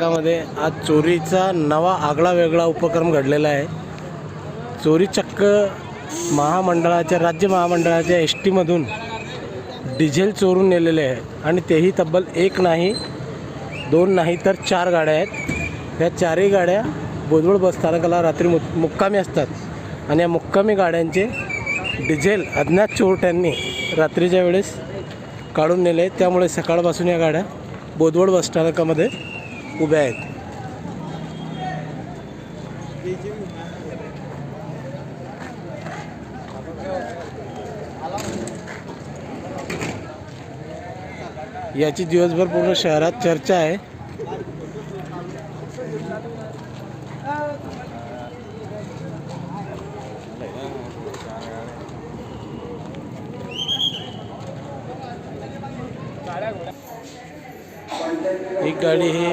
भागामध्ये आज चोरीचा नवा आगळा वेगळा उपक्रम घडलेला आहे. चोरी चक्क महामंडळाच्या राज्य महामंडळाच्या एस टीमधून डिझेल चोरून नेलेले आहे. आणि तेही तब्बल एक नाही दोन नाही तर चार गाड्या आहेत. या चारही गाड्या बोदवड बसस्थानकाला रात्री मु मुक्कामी असतात. आणि या मुक्कामी गाड्यांचे डिझेल अज्ञात चोरट्यांनी रात्रीच्या वेळेस काढून नेले त्यामुळे सकाळपासून या गाड्या बोदवड बसस्थानकामध्ये उभ्या आहेत. याची दिवसभर पूर्ण शहरात चर्चा आहे. ही गाडी ही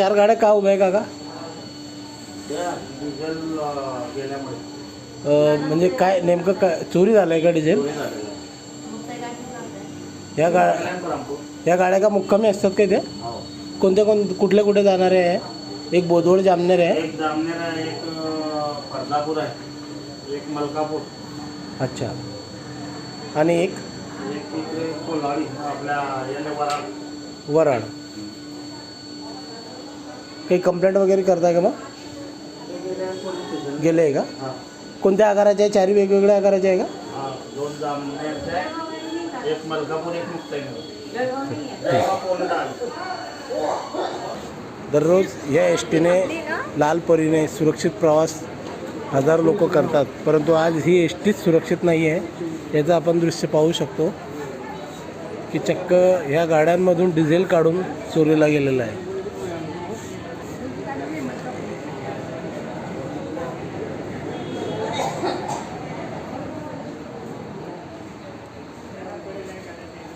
चार गाड्या का उभ्या आहे काका? अं, म्हणजे काय नेमकं काय चोरी झालं आहे का डिझेल? या गा या गाड्या का मुक्कामी असतात काय त्या कोणत्या कोण कुठल्या कुठे जाणारे आहे? एक बोदवड जामनेर आहे? एक जामनेर आहे एक अं, फर्लापूर आहे. एक मलकापूर. अच्छा. आणि एक? एक इकडे कोल्हाडी आपल्या याने वराड. वराड. काही कंप्लेंट वगैरे करताय का मग? गेले आहे का? हा कोणत्या आकाराचे आहे? चारी वेगवेगळ्या आकाराचे आहे का? हा दोन जामनेरचे आहे. एक मलकापूर एक मुक्ताईनगर दररोज या एस टीने लाल परीने सुरक्षित प्रवास हजारो लोक करतात. परंतु आज ही एस टीच सुरक्षित नाही आहे याचं आपण दृश्य पाहू शकतो की चक्क ह्या गाड्यांमधून डिझेल काढून चोरीला गेलेलं आहे.